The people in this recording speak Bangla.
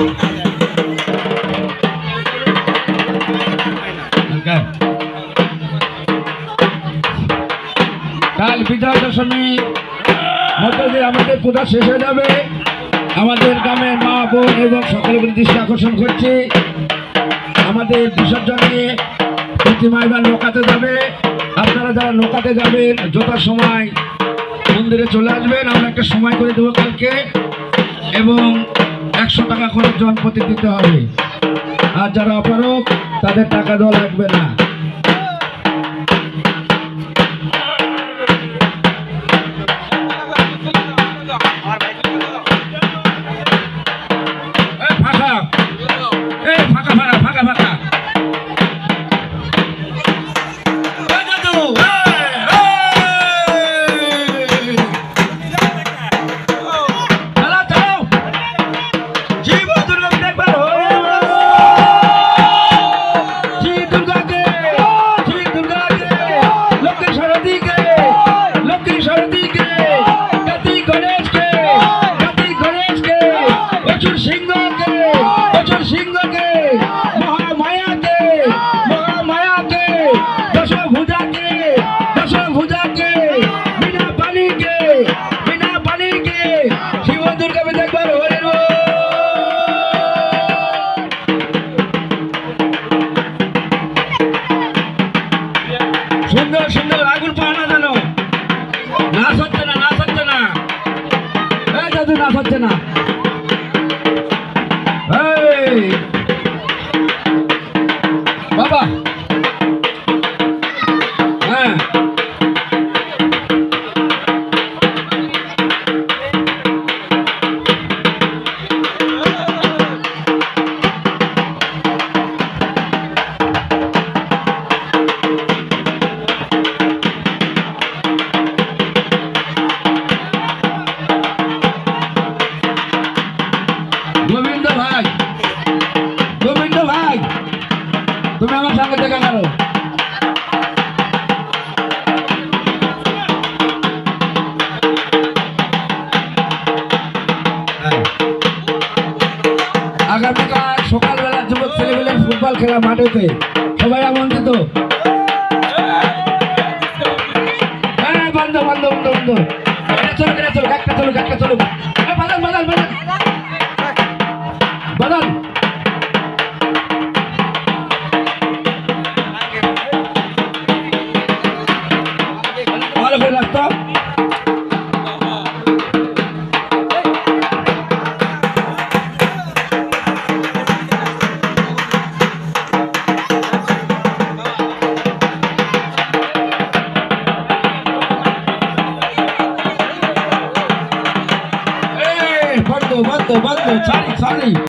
কাল বিজয় দশমী মধ্যে দিয়ে আমাদের পূজা শেষ হয়ে যাবে। আমাদের গ্রামের মা, বোন এবং সকলের দৃষ্টি আকর্ষণ করছি। আমাদের বিসর্জনে প্রতিমা নৌকাতে যাবে। আপনারা যারা নৌকাতে যাবেন যথার সময় মন্দিরে চলে আসবেন। আমরা একটা সময় করে দেবো কালকে। এবং একশো টাকা করে জনপতি দিতে হবে। আর যারা অপারক তাদের টাকা দেওয়া লাগবে না। সুন্দর পাও আগুন পাওয়া যেন? নাচ হচ্ছে না নাচ হচ্ছে না। এই দাদু নাচ হচ্ছে না। আগামীকাল সকালবেলা যুবক ছেলেমেয়ের ফুটবল খেলা মাঠেতে। সবাই আমন্ত্রিত। হ্যাঁ বন্ধ বন্ধ বন্ধ বন্ধ। চলুক একটা চলুক একটা চলুক। এ, বাদাল বাদাল বাদাল এই, বন্ধ বন্ধ বন্ধ সরি সরি